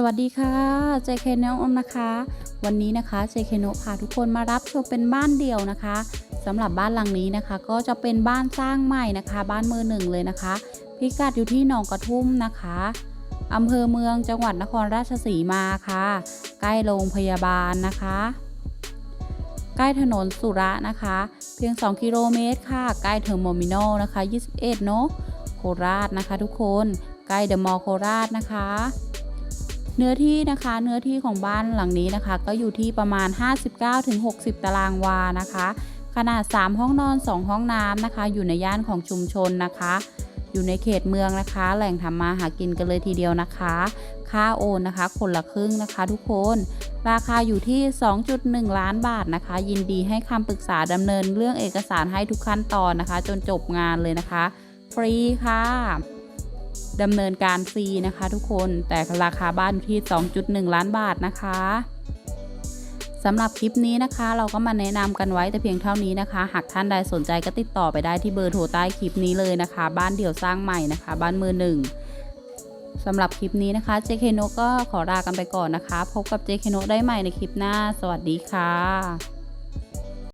สวัสดีค่ะเจเคนอมนะคะ วันนี้นะคะเจเคโนพาทุกคนมารับชมเป็นบ้านเดี่ยวนะคะสำหรับบ้านหลังนี้นะคะ ก็จะเป็นบ้านสร้างใหม่นะคะ บ้านมือหนึ่งเลยนะคะ พิกัดอยู่ที่หนองกระทุ่มนะคะอำเภอเมืองจังหวัดนครราชสีมาค่ะ ใกล้โรงพยาบาลนะคะ ใกล้ถนนสุระนะคะ เพียง 2 กิโลเมตรค่ะ ใกล้เทอร์โมมินอลนะคะ 21 เนอะโคราชนะคะ ทุกคน ใกล้เดอะมอลล์โคราชนะคะ เนื้อที่นะคะเนื้อที่ของบ้านหลังนี้นะคะ ก็อยู่ที่ประมาณ 59-60 ตารางวานะคะ ขนาด 3 ห้องนอน 2 ห้องน้ำนะคะ อยู่ในย่านของชุมชนนะคะ อยู่ในเขตเมืองนะคะ แหล่งทำมาหากินกันเลยทีเดียวนะคะ ค่าโอนนะคะ คนละครึ่งนะคะทุกคน ราคาอยู่ที่ 2.1 ล้านบาทนะคะ ยินดีให้คำปรึกษาดำเนินเรื่องเอกสารให้ทุกขั้นตอนนะคะ จนจบงานเลยนะคะ ฟรีค่ะ ดำเนินการฟรีนะคะทุกคนแต่ราคาบ้านอยู่ที่ 2.1 ล้านบาทนะคะสำหรับคลิปนี้นะคะ เราก็มาแนะนำกันไว้แต่เพียงเท่านี้นะคะ หากท่านใดสนใจก็ติดต่อไปได้ที่เบอร์โทรใต้คลิปนี้เลยนะคะ บ้านเดี่ยวสร้างใหม่นะคะ บ้านมือหนึ่งสำหรับคลิปนี้นะคะ JK โนก็ขอลากันไปก่อนนะคะ พบกับ JK โนได้ใหม่ในคลิปหน้า สวัสดีค่ะ